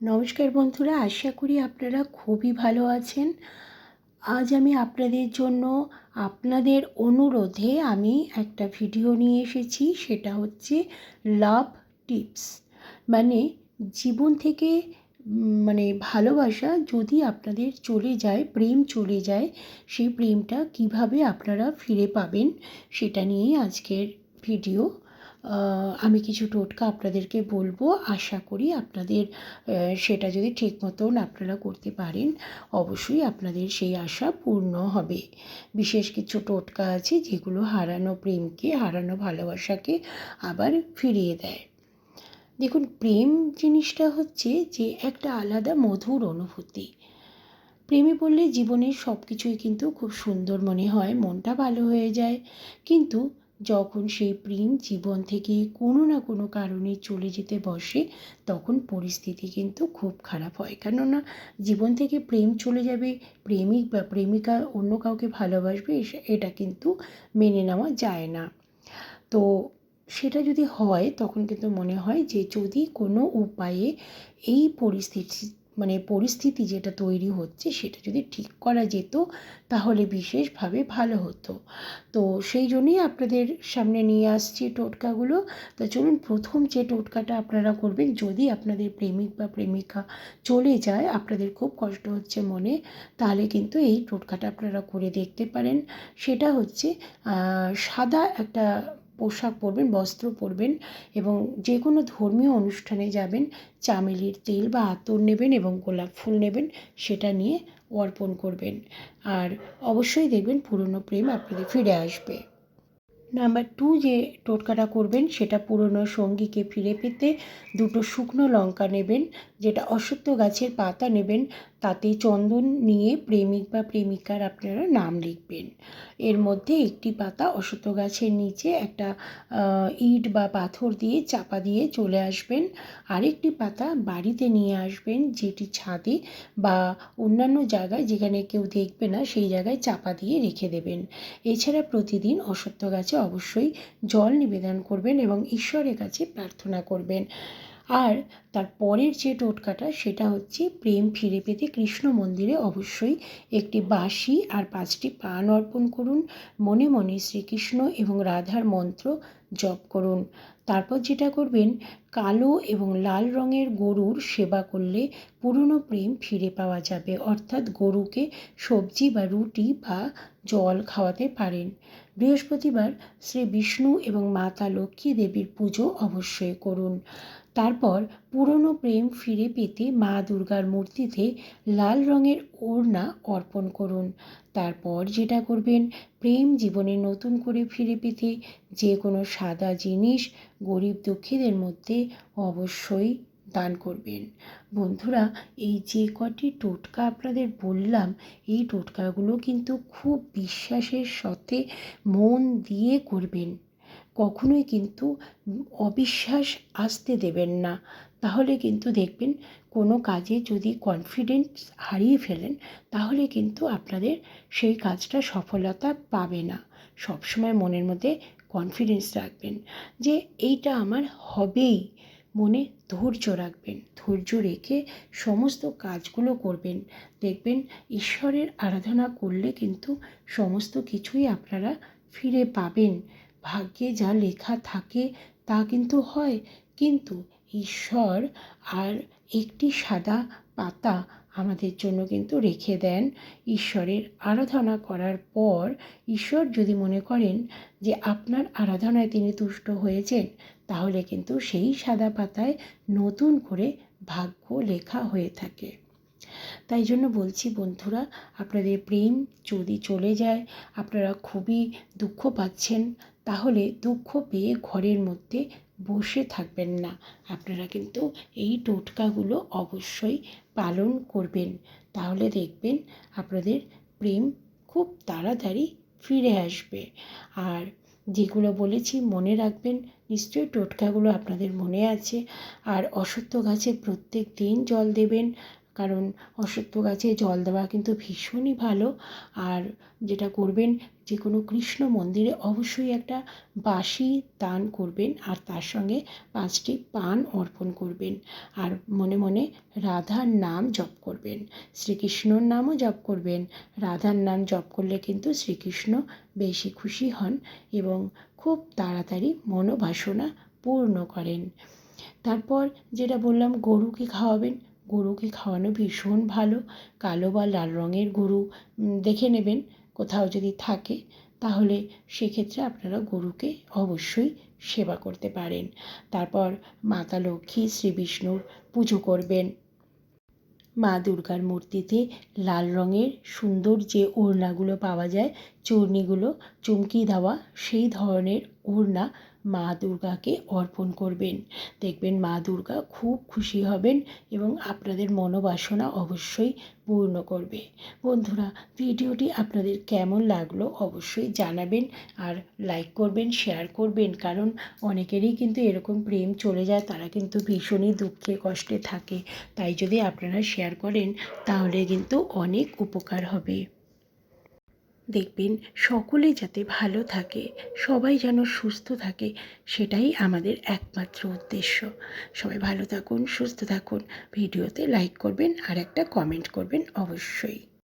নমস্কার বন্ধুরা, আশা করি আপনারা খুবই ভালো আছেন। আজ আমি আপনাদের জন্য আপনাদের অনুরোধে আমি একটা ভিডিও নিয়ে এসেছি, সেটা হচ্ছে লাভ টিপস। মানে জীবন থেকে মানে ভালোবাসা যদি আপনাদের চলে যায়, প্রেম চলে যায়, সেই প্রেমটা কীভাবে আপনারা ফিরে পাবেন, সেটা নিয়েই আজকের ভিডিও। আমি কিছু টোটকা আপনাদেরকে বলব। আশা করি আপনাদের সেটা যদি ঠিক মতন আপনারা করতে পারেন, অবশ্যই আপনাদের সেই আশা পূর্ণ হবে। বিশেষ কিছু টোটকা আছে যেগুলো হারানো প্রেমকে, হারানো ভালোবাসাকে আবার ফিরিয়ে দেয়। দেখুন, প্রেম জিনিসটা হচ্ছে যে একটা আলাদা মধুর অনুভূতি। প্রেমে পড়লে জীবনের সব কিছুই কিন্তু খুব সুন্দর মনে হয়, মনটা ভালো হয়ে যায়। কিন্তু যখন সেই প্রেম জীবন থেকে কোনো না কোনো কারণে চলে যেতে বসে, তখন পরিস্থিতি কিন্তু খুব খারাপ হয়। কেননা জীবন থেকে প্রেম চলে যাবে, প্রেমিক বা প্রেমিকা অন্য কাউকে ভালোবাসবে এটা কিন্তু মেনে নেওয়া যায় না। তো সেটা যদি হয়, তখন কিন্তু মনে হয় যে যদি কোনো উপায়ে এই পরিস্থিতি মানে পরিস্থিতি যেটা তৈরি হচ্ছে সেটা যদি ঠিক করা যেত তাহলে বিশেষভাবে ভালো হতো। তো সেই জন্যই আপনাদের সামনে নিয়ে আসছি টোটকাগুলো। তো চলুন প্রথম যে টোটকাটা আপনারা করবেন, যদি আপনাদের প্রেমিক বা প্রেমিকা চলে যায়, আপনাদের খুব কষ্ট হচ্ছে মনে, তাহলে কিন্তু এই টোটকাটা আপনারা করে দেখতে পারেন। সেটা হচ্ছে সাদা একটা পোশাক পরবেন, বস্ত্র পরবেন এবং যে কোনো ধর্মীয় অনুষ্ঠানে যাবেন, চামেলির তেল বা আতর নেবেন এবং গোলাপ ফুল নেবেন, সেটা নিয়ে অর্পণ করবেন। আর অবশ্যই দেখবেন পুরনো প্রেম আপনাদের ফিরে আসবে। নাম্বার টু যে টোটকাটা করবেন, সেটা পুরনো সঙ্গীকে ফিরে পেতে দুটো শুকনো লঙ্কা নেবেন, যেটা অশ্বত্থ গাছের পাতা নেবেন তাতে চন্দন নিয়ে প্রেমিক বা প্রেমিকার আপনারা নাম লিখবেন। এর মধ্যে একটি পাতা অশ্বত্থ গাছের নিচে একটা ইট বা পাথর দিয়ে চাপা দিয়ে চলে আসবেন। আরেকটি পাতা বাড়িতে নিয়ে আসবেন যেটি ছাদে বা অন্যান্য জায়গায় যেখানে কেউ দেখবে না সেই জায়গায় চাপা দিয়ে রেখে দেবেন। এছাড়া প্রতিদিন অশ্বত্থ গাছে অবশ্যই জল নিবেদন করবেন এবং ঈশ্বরের কাছে প্রার্থনা করবেন। আর তার পরের যে টোটকাটা, সেটা হচ্ছে প্রেম ফিরে পেতে কৃষ্ণ মন্দিরে অবশ্যই একটি বাঁশি আর পাঁচটি পান অর্পণ করুন। মনে মনে শ্রীকৃষ্ণ এবং রাধার মন্ত্র জপ করুন। তারপর যেটা করবেন, কালো এবং লাল রঙের গরুর সেবা করলে পুরনো প্রেম ফিরে পাওয়া যাবে। অর্থাৎ গরুকে সবজি বা রুটি বা জল খাওয়াতে পারেন। বৃহস্পতিবার শ্রী বিষ্ণু এবং মাতা লক্ষ্মী দেবীর পুজো অবশ্যই করুন। তারপর পুরনো প্রেম ফিরে পেতে মা দুর্গার মূর্তিতে লাল রঙের ওড়না অর্পণ করুন। তারপর যেটা করবেন, প্রেম জীবনে নতুন করে ফিরে পেতে যে কোনো সাদা জিনিস গরিব দুঃখীদের মধ্যে অবশ্যই দান করবেন। বন্ধুরা, এই যে কটি টোটকা আপনাদের বললাম, এই টোটকাগুলো কিন্তু খুব বিশ্বাসের সাথে মন দিয়ে করবেন। কখনোই কিন্তু অবিশ্বাস আসতে দেবেন না। তাহলে কিন্তু দেখবেন কোনো কাজে যদি কনফিডেন্স হারিয়ে ফেলেন, তাহলে কিন্তু আপনাদের সেই কাজটা সফলতা পাবে না। সবসময় মনের মধ্যে কনফিডেন্স রাখবেন যে এইটা আমার হবেই। মনে ধৈর্য রাখবেন, ধৈর্য রেখে সমস্ত কাজগুলো করবেন। দেখবেন ঈশ্বরের আরাধনা করলে কিন্তু সমস্ত কিছুই আপনারা ফিরে পাবেন। ভাগ্যে যা লেখা থাকে তা কিন্তু হয়, কিন্তু ঈশ্বর আর একটি সাদা পাতা আমাদের জন্য কিন্তু রেখে দেন। ঈশ্বরের আরাধনা করার পর ঈশ্বর যদি মনে করেন যে আপনার আরাধনায় তিনি তুষ্ট হয়েছেন, তাহলে কিন্তু সেই সাদা পাতায় নতুন করে ভাগ্য লেখা হয়ে থাকে। তাই জন্য বলছি বন্ধুরা, আপনাদের প্রেম যদি চলে যায়, আপনারা খুবই দুঃখ পাচ্ছেন, তাহলে দুঃখ পেয়ে ঘরের মধ্যে বসে থাকবেন না। আপনারা কিন্তু এই টোটকাগুলো অবশ্যই পালন করবেন। তাহলে দেখবেন আপনাদের প্রেম খুব তাড়াতাড়ি ফিরে আসবে। আর যেগুলো বলেছি মনে রাখবেন, নিশ্চয়ই টোটকাগুলো আপনাদের মনে আছে। আর অশ্বত্থ গাছে প্রত্যেক দিন জল দেবেন। কারণ অশ্বত্থ গাছে জল দেওয়া কিন্তু ভীষণই ভালো। আর যেটা করবেন, যে কোনো কৃষ্ণ মন্দিরে অবশ্যই একটা বাঁশি দান করবেন আর তার সঙ্গে পাঁচটি পান অর্পণ করবেন। আর মনে মনে রাধার নাম জপ করবেন। শ্রীকৃষ্ণর নামও জপ করবেন। রাধার নাম জপ করলে কিন্তু শ্রীকৃষ্ণ বেশি খুশি হন এবং খুব তাড়াতাড়ি মনোবাসনা পূর্ণ করেন। তারপর যেটা বললাম গরুকে খাওয়াবেন? গরুকে খাওয়ানো ভীষণ ভালো। কালো বা লাল রঙের গরু দেখে নেবেন কোথাও যদি থাকে, তাহলে সেক্ষেত্রে আপনারা গরুকে অবশ্যই সেবা করতে পারেন। তারপর মাতা লক্ষ্মী শ্রী বিষ্ণুর পুজো করবেন। মা দুর্গার মূর্তিতে লাল রঙের সুন্দর যে ওড়নাগুলো পাওয়া যায়, চূর্ণিগুলো চুমকি দেওয়া, সেই ধরনের ওড়না মা দুর্গাকে অর্পণ করবেন। দেখবেন মা দুর্গা খুব খুশি হবেন এবং আপনাদের মনোবাসনা অবশ্যই পূর্ণ করবে। বন্ধুরা, ভিডিওটি আপনাদের কেমন লাগল অবশ্যই জানাবেন আর লাইক করবেন শেয়ার করবেন, কারণ অনেকেরই কিন্তু এরকম প্রেম চলে যায়, তারা কিন্তু ভীষণই দুঃখে, কষ্টে থাকে। তাই যদি আপনারা শেয়ার করেন, তাহলে কিন্তু অনেক উপকার হবে। দেখবেন সকলে যাতে ভালো থাকে, সবাই যেন সুস্থ থাকে, সেটাই আমাদের একমাত্র উদ্দেশ্য। সবাই ভালো থাকুন, সুস্থ থাকুন, ভিডিওতে লাইক করবেন আর একটা কমেন্ট করবেন অবশ্যই।